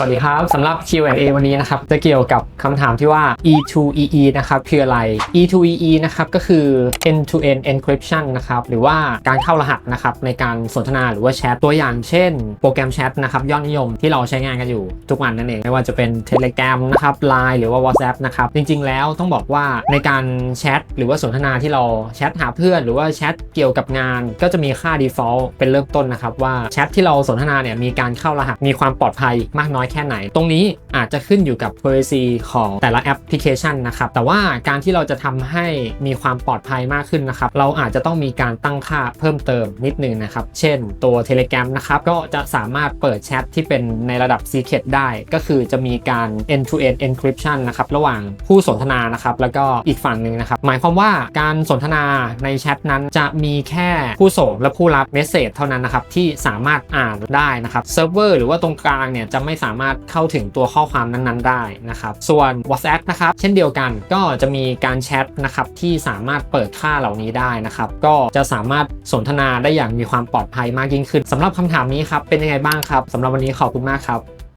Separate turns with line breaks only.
วัสดีครับสำหรับ Q&A วันนี้นะครับ จะเกี่ยวกับคำถามที่ว่า E2EE นะครับคืออะไร E2EE นะครับก็คือ end to end encryption นะครับหรือว่าการเข้ารหัสนะครับในการสนทนาหรือว่าแชทตัวอย่างเช่น โปรแกรมแชทนะครับยอดนิยมที่เราใช้งานกันอยู่ทุกวันนั่นเอง ไม่ว่าจะเป็น Telegram นะครับ Line หรือว่า WhatsApp นะครับจริง ๆ แล้วต้องบอกว่าในการแชทหรือว่าสนทนาที่เราแชทหาเพื่อน หรือว่าแชทเกี่ยวกับงาน ก็จะมีค่า default เป็นเริ่มต้นนะครับว่าแชทที่เราสนทนาเนี่ยมีการเข้ารหัสมีความปลอดภัยมากน้อยแค่ไหน ตรงนี้อาจจะขึ้นอยู่กับ policy ของแต่ละแอปพลิเคชันนะครับ แต่ว่าการที่เราจะทำให้มีความปลอดภัยมากขึ้นนะครับ เราอาจจะต้องมีการตั้งค่าเพิ่มเติมนิดนึงนะครับ เช่นตัว Telegram นะครับ ก็จะสามารถเปิดแชทที่เป็นในระดับ secret ได้ ก็คือจะมีการ end to end encryption นะครับ ระหว่างผู้สนทนานะครับ แล้วก็อีกฝั่งหนึ่งนะครับ หมายความว่าการสนทนาในแชทนั้นจะมีแค่ผู้ส่งและผู้รับเมสเซจเท่านั้นนะครับที่สามารถอ่านได้นะครับเซิร์ฟเวอร์หรือว่าตรงกลางเนี่ยจะไม่สามารถเข้าถึงตัวข้อความนั้นๆได้นะครับ ส่วน WhatsApp นะครับเช่นเดียวกันก็จะมีการแชทนะครับที่สามารถเปิดค่าเหล่านี้ได้นะครับ ก็จะสามารถสนทนาได้อย่างมีความปลอดภัยมากยิ่งขึ้นสำหรับคำถามนี้ครับเป็นยังไงบ้างครับสำหรับวันนี้ขอบคุณมากครับ